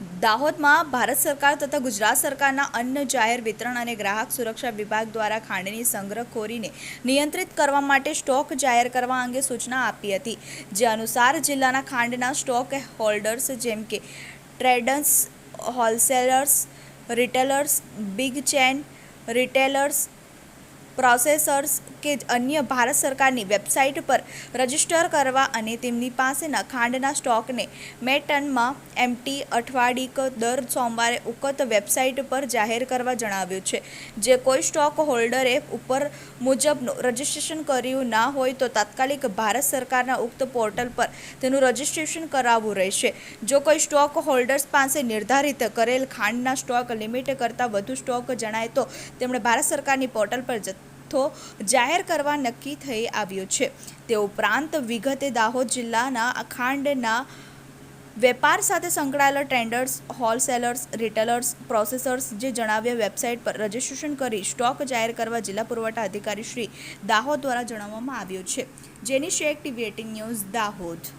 દાહોદમાં ભારત સરકાર તથા ગુજરાત સરકારના અન્ન જાહેર વિતરણ અને ગ્રાહક સુરક્ષા વિભાગ દ્વારા ખાંડની સંગ્રહખોરીને નિયંત્રિત કરવા માટે સ્ટોક જાહેર કરવા અંગે સૂચના આપી હતી. જે અનુસાર જિલ્લાના ખાંડના સ્ટોક હોલ્ડર્સ જેમ કે traders, wholesalers, retailers, big chain, retailers processors કે અન્ય ભારત સરકારની વેબસાઇટ પર રજિસ્ટર કરવા અને તેમની પાસેના ખાંડના સ્ટોકને મેટનમાં એમટી અઠવાડિક દર સોમવારે ઉકત વેબસાઇટ પર જાહેર કરવા જણાવ્યું છે. જે કોઈ સ્ટોક હોલ્ડરે ઉપર મુજબનું રજીસ્ટ્રેશન કર્યું ના હોય તો તાત્કાલિક ભારત સરકારના ઉક્ત પોર્ટલ પર તેનું રજીસ્ટ્રેશન કરાવવું રહેશે. જો કોઈ સ્ટોક હોલ્ડર્સ પાસે નિર્ધારિત કરેલ ખાંડના સ્ટોક લિમિટ કરતાં વધુ સ્ટોક જણાય તો તેમણે ભારત સરકારની પોર્ટલ પર જથ્થો જાહેર કરવા નક્કી થઈ આવ્યો છે. તે ઉપરાંત વિગતે દાહોદ જિલ્લાના અખાંડના વેપાર સાથે સંકળાયેલા ટ્રેન્ડર્સ હોલસેલર્સ, રિટેલર્સ, પ્રોસેસર્સ જે જણાવ્યા વેબસાઇટ પર રજીસ્ટ્રેશન કરી સ્ટોક જાહેર કરવા જિલ્લા પુરવઠા અધિકારી શ્રી દાહોદ દ્વારા જણાવવામાં આવ્યું છે. Jenny Shaikh TV eighteen news Dahod.